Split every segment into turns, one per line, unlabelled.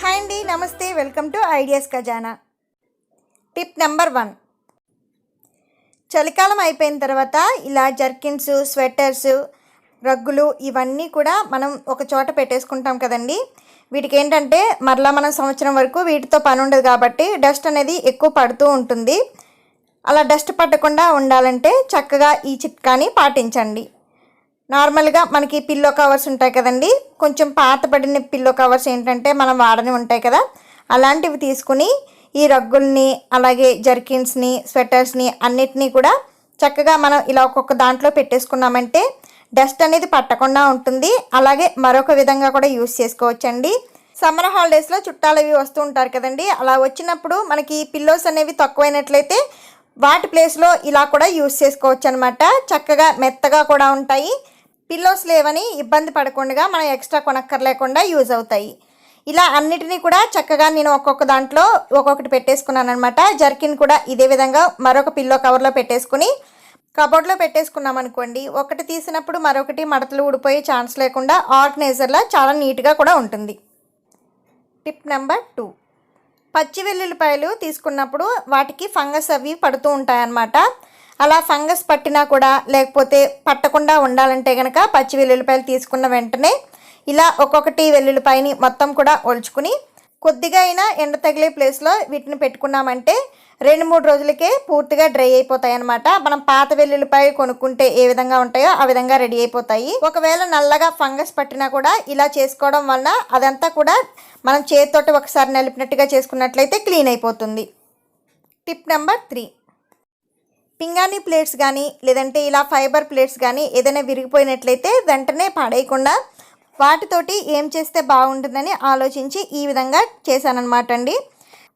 Hi అండి నమస్తే. Welcome to ideas ఖజానా. Tip number one. చలికాలం అయిపోయిన తర్వాత ఇలా జర్కిన్స్ స్వెటర్స్ రగ్గులు ఇవన్నీ కూడా మనం ఒక చోట పెట్టేసుకుంటాం కదండి. వీటికి ఏంటంటే మరలా మనం సంవత్సరం వరకు వీటితో పని ఉండదు కాబట్టి డస్ట్ అనేది ఎక్కువ పడుతూ ఉంటుంది. అలా డస్ట్ పట్టకుండా ఉండాలంటే చక్కగా ఈ చిట్కాని పాటించండి. నార్మల్గా మనకి పిల్లో కవర్స్ ఉంటాయి కదండి. కొంచెం పాతపడిన పిల్లో కవర్స్ ఏంటంటే మనం వాడని ఉంటాయి కదా. అలాంటివి తీసుకుని ఈ రగ్గుల్ని అలాగే జర్కిన్స్ని స్వెటర్స్ని అన్నిటినీ కూడా చక్కగా మనం ఇలా ఒక్కొక్క దాంట్లో పెట్టేసుకున్నామంటే డస్ట్ అనేది పట్టకుండా ఉంటుంది. అలాగే మరొక విధంగా కూడా యూస్ చేసుకోవచ్చండి. సమ్మర్ హాలిడేస్లో చుట్టాలు అవి వస్తూ ఉంటారు కదండి. అలా వచ్చినప్పుడు మనకి పిల్లోస్ అనేవి తక్కువైనట్లయితే వాటి ప్లేస్లో ఇలా కూడా యూస్ చేసుకోవచ్చు అనమాట చక్కగా మెత్తగా కూడా ఉంటాయి. పిల్లోస్ లేవని ఇబ్బంది పడకుండా మనం ఎక్స్ట్రా కొనక్కర్లేకుండా యూజ్ అవుతాయి. ఇలా అన్నిటినీ కూడా చక్కగా నేను ఒక్కొక్క దాంట్లో ఒక్కొక్కటి పెట్టేసుకున్నాను అనమాట జర్కిన్ కూడా ఇదే విధంగా మరొక పిల్లో కవర్లో పెట్టేసుకుని కబోర్డ్లో పెట్టేసుకున్నాం అనుకోండి ఒకటి తీసినప్పుడు మరొకటి మడతలు ఊడిపోయే ఛాన్స్ లేకుండా ఆర్గనైజర్లా చాలా నీట్గా కూడా ఉంటుంది. Tip number two. పచ్చి వెల్లుల్లిపాయలు తీసుకున్నప్పుడు వాటికి ఫంగస్ అవి పడుతూ ఉంటాయన్నమాట. అలా ఫంగస్ పట్టినా కూడా లేకపోతే పట్టకుండా ఉండాలంటే కనుక పచ్చి వెల్లుల్లిపాయలు తీసుకున్న వెంటనే ఇలా ఒక్కొక్కటి వెల్లుల్లిపాయని మొత్తం కూడా ఒలుచుకుని కొద్దిగా అయినా ఎండ తగిలే ప్లేస్లో వీటిని పెట్టుకున్నామంటే రెండు మూడు రోజులకే పూర్తిగా డ్రై అయిపోతాయి అనమాట మనం పాత వెల్లుల్లిపాయలు కొనుక్కుంటే ఏ విధంగా ఉంటాయో ఆ విధంగా రెడీ అయిపోతాయి. ఒకవేళ నల్లగా ఫంగస్ పట్టినా కూడా ఇలా చేసుకోవడం వలన అదంతా కూడా మనం చేతితోటి ఒకసారి నలిపినట్టుగా చేసుకున్నట్లయితే క్లీన్ అయిపోతుంది. Tip number three. పింగాణి ప్లేట్స్ కానీ లేదంటే ఇలా ఫైబర్ ప్లేట్స్ కానీ ఏదైనా విరిగిపోయినట్లయితే వెంటనే పాడేయకుండా వాటితోటి ఏం చేస్తే బాగుంటుందని ఆలోచించి ఈ విధంగా చేశానన్నమాట అండి.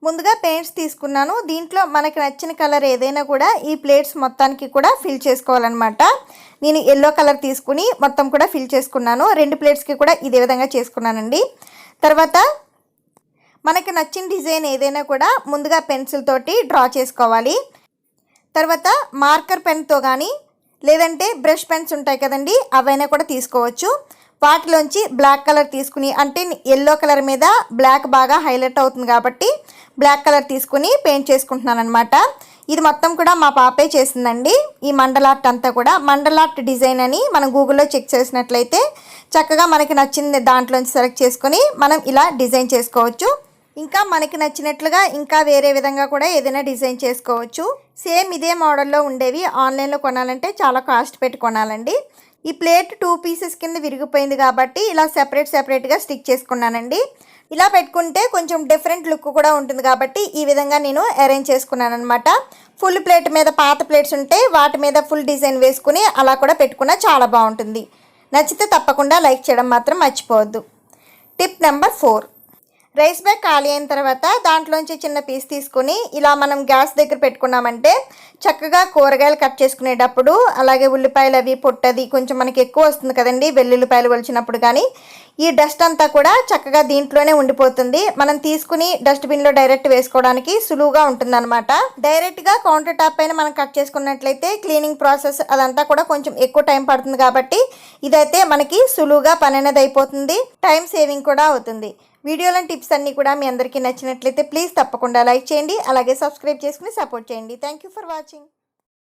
ముందుగా పెయింట్స్ తీసుకున్నాను. దీంట్లో మనకి నచ్చిన కలర్ ఏదైనా కూడా ఈ ప్లేట్స్ మొత్తానికి కూడా ఫిల్ చేసుకోవాలన్నమాట. నేను ఎల్లో కలర్ తీసుకుని మొత్తం కూడా ఫిల్ చేసుకున్నాను. రెండు ప్లేట్స్కి కూడా ఇదే విధంగా చేసుకున్నానండి. తర్వాత మనకి నచ్చిన డిజైన్ ఏదైనా కూడా ముందుగా పెన్సిల్ తోటి డ్రా చేసుకోవాలి. తర్వాత మార్కర్ పెన్తో కానీ లేదంటే బ్రష్ పెన్స్ ఉంటాయి కదండి అవైనా కూడా తీసుకోవచ్చు. వాటిలోంచి బ్లాక్ కలర్ తీసుకుని అంటే ఎల్లో కలర్ మీద బ్లాక్ బాగా హైలైట్ అవుతుంది కాబట్టి బ్లాక్ కలర్ తీసుకుని పెయింట్ చేసుకుంటున్నాను అనమాట ఇది మొత్తం కూడా మా పాపే చేసిందండి. ఈ మండల్ ఆర్ట్ అంతా కూడా. మండల్ ఆర్ట్ డిజైన్ అని మనం గూగుల్లో చెక్ చేసినట్లయితే చక్కగా మనకి నచ్చింది దాంట్లోంచి సెలెక్ట్ చేసుకొని మనం ఇలా డిజైన్ చేసుకోవచ్చు. ఇంకా మనకి నచ్చినట్లుగా ఇంకా వేరే విధంగా కూడా ఏదైనా డిజైన్ చేసుకోవచ్చు. సేమ్ ఇదే మోడల్లో ఉండేవి ఆన్లైన్లో కొనాలంటే చాలా కాస్ట్ పెట్టి కొనాలండి. ఈ ప్లేట్ టూ పీసెస్ కింద విరిగిపోయింది కాబట్టి ఇలా సెపరేట్ సెపరేట్గా స్టిక్ చేసుకున్నానండి. ఇలా పెట్టుకుంటే కొంచెం డిఫరెంట్ లుక్ కూడా ఉంటుంది కాబట్టి ఈ విధంగా నేను అరేంజ్ చేసుకున్నాను అనమాట ఫుల్ ప్లేట్ మీద పాత ప్లేట్స్ ఉంటే వాటి మీద ఫుల్ డిజైన్ వేసుకుని అలా కూడా పెట్టుకున్నా చాలా బాగుంటుంది. నచ్చితే తప్పకుండా లైక్ చేయడం మాత్రం మర్చిపోవద్దు. Tip number four. Rice bag ఖాళీ అయిన తర్వాత దాంట్లోంచి చిన్న పీస్ తీసుకుని ఇలా మనం గ్యాస్ దగ్గర పెట్టుకున్నామంటే చక్కగా కూరగాయలు కట్ చేసుకునేటప్పుడు అలాగే ఉల్లిపాయలు అవి పొట్టది కొంచెం మనకి ఎక్కువ వస్తుంది కదండి వెల్లుల్లిపాయలు వలిచినప్పుడు కానీ. ఈ డస్ట్ అంతా కూడా చక్కగా దీంట్లోనే ఉండిపోతుంది. మనం తీసుకుని డస్ట్బిన్లో డైరెక్ట్ వేసుకోవడానికి సులువుగా ఉంటుందన్నమాట. డైరెక్ట్గా కౌంటర్ టాప్ పైన మనం కట్ చేసుకున్నట్లయితే క్లీనింగ్ ప్రాసెస్ అదంతా కూడా కొంచెం ఎక్కువ టైం పడుతుంది కాబట్టి ఇదైతే మనకి సులువుగా పని అనేది అయిపోతుంది టైం సేవింగ్ కూడా అవుతుంది. వీడియోలోని టిప్స్ అన్నీ కూడా మీ అందరికీ నచ్చినట్లయితే ప్లీజ్ తప్పకుండా లైక్ చేయండి. అలాగే సబ్స్క్రైబ్ చేసుకుని సపోర్ట్ చేయండి. Thank you for watching.